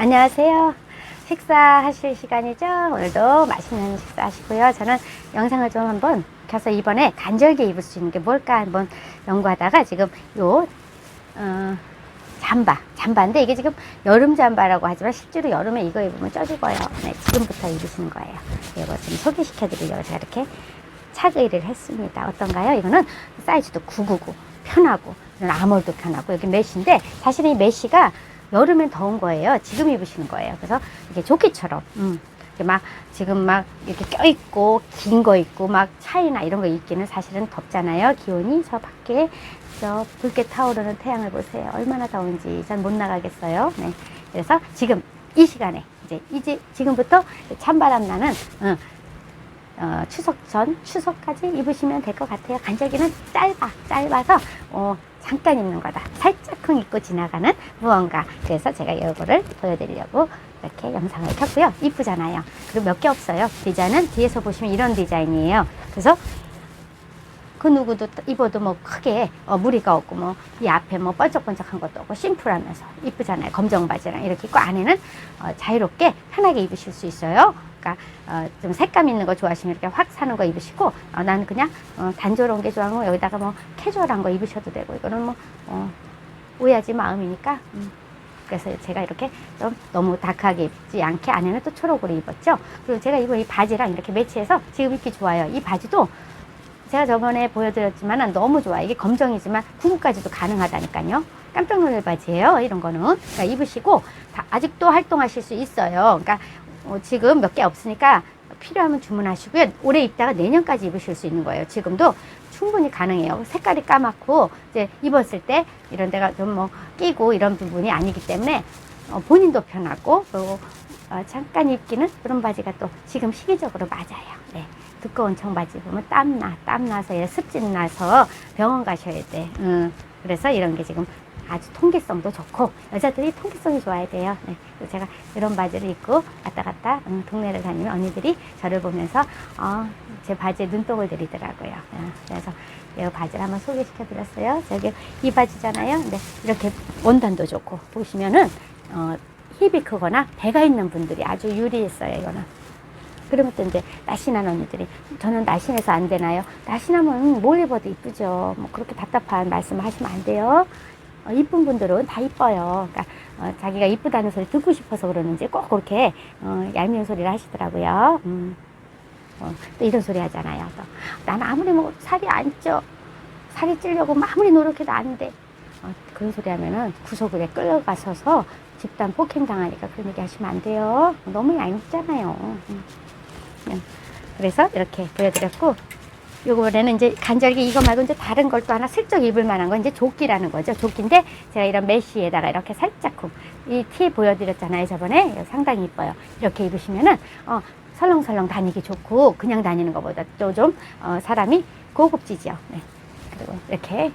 안녕하세요. 식사하실 시간이죠? 오늘도 맛있는 식사 하시고요. 저는 영상을 좀 한번 켜서 이번에 간절게 입을 수 있는 게 뭘까 한번 연구하다가 지금 요, 어, 잠바, 잠바인데 이게 지금 여름 잠바라고 하지만 실제로 여름에 이거 입으면 쪄 죽어요. 네, 지금부터 입으시는 거예요. 이거 좀 소개시켜 드리려고 제가 이렇게 착의를 했습니다. 어떤가요? 이거는 사이즈도 999, 편하고, 이런 아몰도 편하고, 여기 메쉬인데, 사실은 이 메쉬가 여름엔 더운 거예요. 지금 입으시는 거예요. 그래서 이게 조끼처럼, 음, 이렇게 막, 지금 막 이렇게 껴있고, 긴 거 있고, 막 차이나 이런 거 입기는 사실은 덥잖아요. 기온이 저 밖에, 저 붉게 타오르는 태양을 보세요. 얼마나 더운지 전 못 나가겠어요. 네. 그래서 지금 이 시간에, 이제, 이제, 지금부터 찬바람 나는, 어, 어, 추석 전, 추석까지 입으시면 될 것 같아요. 간절기는 짧아, 짧아서, 어, 잠깐 입는 거다. 살짝 쿵 입고 지나가는 무언가. 그래서 제가 이거를 보여드리려고 이렇게 영상을 켰고요. 이쁘잖아요. 그리고 몇 개 없어요. 디자인은 뒤에서 보시면 이런 디자인이에요. 그래서 그 누구도 입어도 뭐 크게 어, 무리가 없고 뭐 이 앞에 뭐 번쩍번쩍한 것도 없고 심플하면서 이쁘잖아요. 검정 바지랑 이렇게 입고 안에는 어, 자유롭게 편하게 입으실 수 있어요. 그러니까 어, 좀 색감 있는 거 좋아하시면 이렇게 확 사는 거 입으시고 어, 나는 그냥 어, 단조로운 게 좋아하고 여기다가 뭐 캐주얼한 거 입으셔도 되고 이거는 뭐 어, 오해하지 마음이니까 음. 그래서 제가 이렇게 좀 너무 다크하게 입지 않게 안에는 또 초록으로 입었죠. 그리고 제가 이거 이 바지랑 이렇게 매치해서 지금 입기 좋아요. 이 바지도 제가 저번에 보여드렸지만 너무 좋아요. 이게 검정이지만 구구까지도 가능하다니까요. 깜짝 놀랄 바지예요. 이런 거는. 그러니까 입으시고 다 아직도 활동하실 수 있어요. 그러니까 어, 지금 몇 개 없으니까 필요하면 주문하시고요. 올해 입다가 내년까지 입으실 수 있는 거예요. 지금도 충분히 가능해요. 색깔이 까맣고 이제 입었을 때 이런 데가 좀 뭐 끼고 이런 부분이 아니기 때문에 어, 본인도 편하고 그리고 어, 잠깐 입기는 그런 바지가 또 지금 시기적으로 맞아요. 네. 두꺼운 청바지 보면 땀나, 땀나서 얘 습진 나서 병원 가셔야 돼. 음, 그래서 이런 게 지금 아주 통기성도 좋고 여자들이 통기성이 좋아야 돼요. 네. 제가 이런 바지를 입고 왔다 갔다 음, 동네를 다니면 언니들이 저를 보면서 어, 제 바지에 눈독을 들이더라고요. 어, 그래서 이 바지를 한번 소개시켜 드렸어요. 저기 이 바지잖아요. 근데 이렇게 원단도 좋고 보시면은 어, 힙이 크거나 배가 있는 분들이 아주 유리했어요. 이거는. 그러면 또 이제 날씬한 언니들이 저는 날씬해서 안 되나요? 날씬하면 뭘 입어도 이쁘죠. 뭐 그렇게 답답한 말씀 하시면 안 돼요. 어, 이쁜 분들은 다 이뻐요. 그러니까 어, 자기가 이쁘다는 소리 듣고 싶어서 그러는지 꼭 그렇게 어, 얄미운 소리를 하시더라고요. 음. 어, 또 이런 소리 하잖아요. 또, 나는 아무리 뭐 살이 안 쪄, 살이 찌려고 아무리 노력해도 안 돼. 어, 그런 소리 하면은 구석으로 끌려가셔서 집단 폭행 당하니까 그런 얘기 하시면 안 돼요. 너무 얄밉잖아요. 음. 음. 그래서 이렇게 보여드렸고, 요번에는 이제 간절기 이거 말고 이제 다른 걸 또 하나 슬쩍 입을 만한 건 이제 조끼라는 거죠. 조끼인데 제가 이런 메쉬에다가 이렇게 살짝쿵 이티 보여드렸잖아요. 저번에 상당히 이뻐요. 이렇게 입으시면은 어, 설렁설렁 다니기 좋고 그냥 다니는 것보다 또좀 어, 사람이 고급지죠. 네. 그리고 이렇게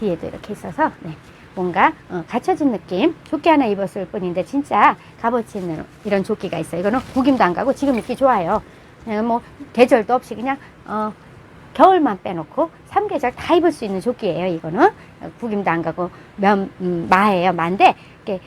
뒤에도 이렇게 있어서 네. 뭔가 어, 갖춰진 느낌 조끼 하나 입었을 뿐인데 진짜 값어치 있는 이런 조끼가 있어요. 이거는 구김도 안 가고 지금 입기 좋아요. 그냥 뭐 계절도 없이 그냥 어, 겨울만 빼놓고 삼계절 다 입을 수 있는 조끼예요. 이거는 구김도 안 가고 면 음, 마예요. 마인데 이렇게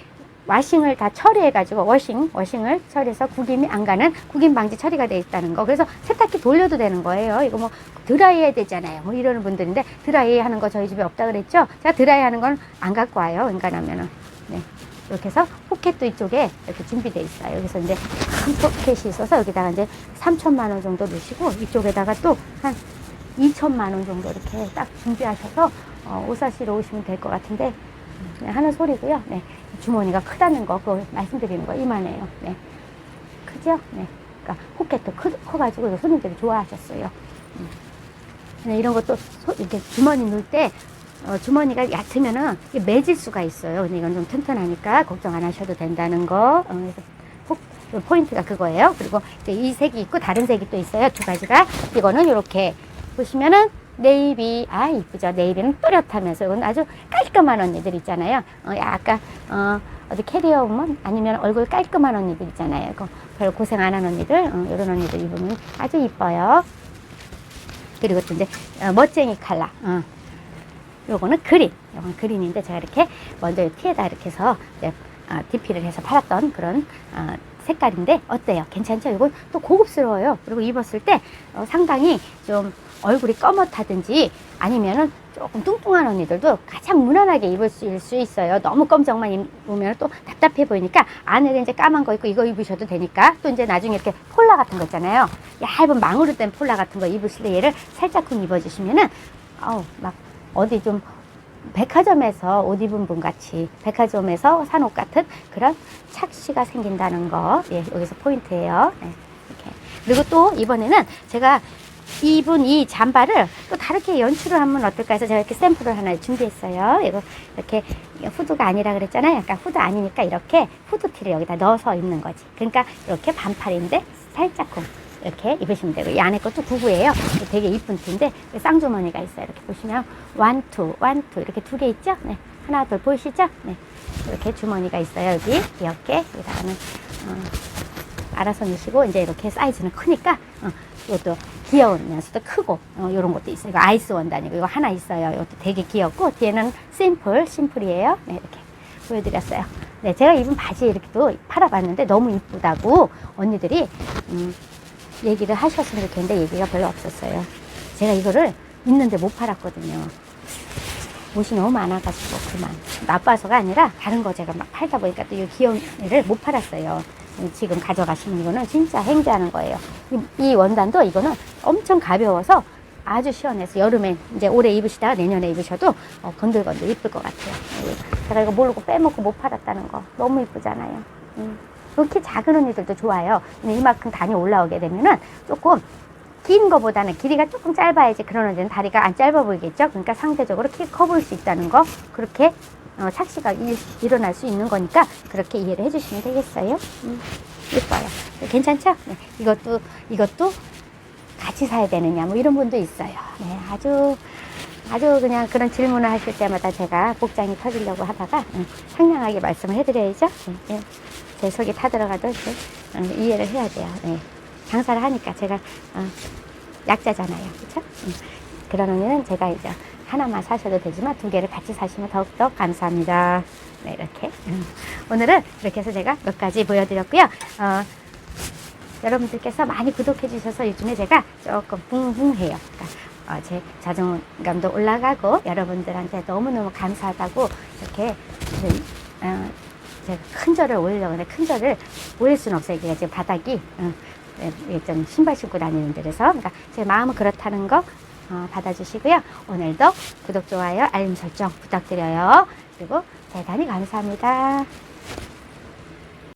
와싱을 다 처리해가지고 워싱 워싱을 처리해서 구김이 안 가는 구김 방지 처리가 돼 있다는 거. 그래서 세탁기 돌려도 되는 거예요. 이거 뭐 드라이 해야 되잖아요. 뭐 이러는 분들인데 드라이 하는 거 저희 집에 없다 그랬죠. 제가 드라이 하는 건 안 갖고 와요. 웬간하면은 네. 이렇게 해서 포켓도 이쪽에 이렇게 준비되어 있어요. 그래서 이제 큰 포켓이 있어서 여기다가 이제 3천만 원 정도 넣으시고 이쪽에다가 또 한 2천만 원 정도 이렇게 딱 준비하셔서 어, 옷 사시러 오시면 될 것 같은데 네, 하는 소리고요. 네. 주머니가 크다는 거 그거 말씀드리는 거 이만해요. 네. 크죠? 네. 그러니까 포켓도 크, 커가지고 손님들이 좋아하셨어요. 음. 네, 이런 것도 소- 이렇게 주머니 넣을 때 어, 주머니가 얕으면은 매질 수가 있어요. 근데 이건 좀 튼튼하니까 걱정 안 하셔도 된다는 거. 어, 그래서 포, 요 포인트가 그거예요. 그리고 이 색이 있고 다른 색이 또 있어요. 두 가지가. 이거는 이렇게 보시면은 네이비 아 이쁘죠. 네이비는 또렷하면서 이건 아주 깔끔한 언니들 있잖아요. 어, 약간 어, 어디 캐리어 오면 아니면 얼굴 깔끔한 언니들 있잖아요. 그 별 고생 안 한 언니들 어, 이런 언니들 입으면 아주 이뻐요. 그리고 또 이제 어, 멋쟁이 칼라. 어. 요거는 그린. 요건 그린인데 제가 이렇게 먼저 이 티에다 이렇게 해서 이제 어, DP를 해서 팔았던 그런 어, 색깔인데 어때요? 괜찮죠? 이건 또 고급스러워요. 그리고 입었을 때 어, 상당히 좀 얼굴이 검었다든지 아니면은 조금 뚱뚱한 언니들도 가장 무난하게 입을 수, 수 있어요. 너무 검정만 입으면 또 답답해 보이니까 안에 이제 까만 거 입고 이거 입으셔도 되니까 또 이제 나중에 이렇게 폴라 같은 거 있잖아요. 얇은 망으로 된 폴라 같은 거 입으실 때 얘를 살짝쿵 입어주시면은 아우 막 어디 좀 백화점에서 옷 입은 분 같이 백화점에서 산 옷 같은 그런 착시가 생긴다는 거 예, 여기서 포인트예요. 네, 이렇게 그리고 또 이번에는 제가 입은 이 잠바를 또 다르게 연출을 하면 어떨까 해서 제가 이렇게 샘플을 하나 준비했어요. 이거 이렇게 후드가 아니라 그랬잖아요. 약간 후드 아니니까 이렇게 후드티를 여기다 넣어서 입는 거지. 그러니까 이렇게 반팔인데 살짝쿵 이렇게 입으시면 되고 이 안에 것도 구구예요. 되게 이쁜 티인데 쌍주머니가 있어요. 이렇게 보시면 완투 완투 이렇게 두 개 있죠? 네. 하나 둘 보이시죠? 네. 이렇게 주머니가 있어요. 여기 귀엽게 여기다가는 어, 알아서 넣으시고 이제 이렇게 사이즈는 크니까 어, 이것도 귀여우면서도 크고 어, 이런 것도 있어요. 이거 아이스 원단이고 이거 하나 있어요. 이것도 되게 귀엽고 뒤에는 심플 심플이에요. 네 이렇게 보여드렸어요. 네 제가 입은 바지 이렇게 또 팔아봤는데 너무 이쁘다고 언니들이 음, 얘기를 하셨으면 좋겠는데 얘기가 별로 없었어요. 제가 이거를 있는데 못 팔았거든요. 옷이 너무 많아가지고 그만 나빠서가 아니라 다른 거 제가 막 팔다 보니까 또 이 귀여운 애를 못 팔았어요. 지금 가져가시는 이거는 진짜 행자하는 거예요. 이, 이 원단도 이거는 엄청 가벼워서 아주 시원해서 여름에 이제 올해 입으시다가 내년에 입으셔도 어, 건들건들 이쁠 것 같아요. 예. 제가 이거 모르고 빼먹고 못 팔았다는 거 너무 이쁘잖아요. 음. 이렇게 작은 언니들도 좋아요. 근데 이만큼 단이 올라오게 되면은 조금 긴 거보다는 길이가 조금 짧아야지 그런 언니는 다리가 안 짧아 보이겠죠. 그러니까 상대적으로 키 커 보일 수 있다는 거 그렇게 어, 착시가 일, 일어날 수 있는 거니까 그렇게 이해를 해주시면 되겠어요. 음, 예뻐요. 괜찮죠? 네, 이것도 이것도 같이 사야 되느냐 뭐 이런 분도 있어요. 네, 아주 아주 그냥 그런 질문을 하실 때마다 제가 복장이 터지려고 하다가 음, 상냥하게 말씀을 해드려야죠. 네, 네. 제 속이 타들어가도 이제 어, 이해를 해야 돼요. 네. 장사를 하니까 제가 어, 약자잖아요. 그렇죠? 음. 그런 언니는 제가 이제 하나만 사셔도 되지만 두 개를 같이 사시면 더욱더 감사합니다. 네, 이렇게. 음. 오늘은 이렇게 해서 제가 몇 가지 보여드렸고요. 어, 여러분들께서 많이 구독해 주셔서 요즘에 제가 조금 붕붕해요. 그러니까 어, 제 자존감도 올라가고 여러분들한테 너무너무 감사하다고 이렇게 그, 어, 제가 큰 절을 올리려고 하는데 큰 절을 올릴 수는 없어요. 이게 지금 바닥이 어, 네, 좀 신발 신고 다니는 데라서 그러니까 제 마음은 그렇다는 거 어, 받아주시고요. 오늘도 구독, 좋아요, 알림 설정 부탁드려요. 그리고 대단히 감사합니다.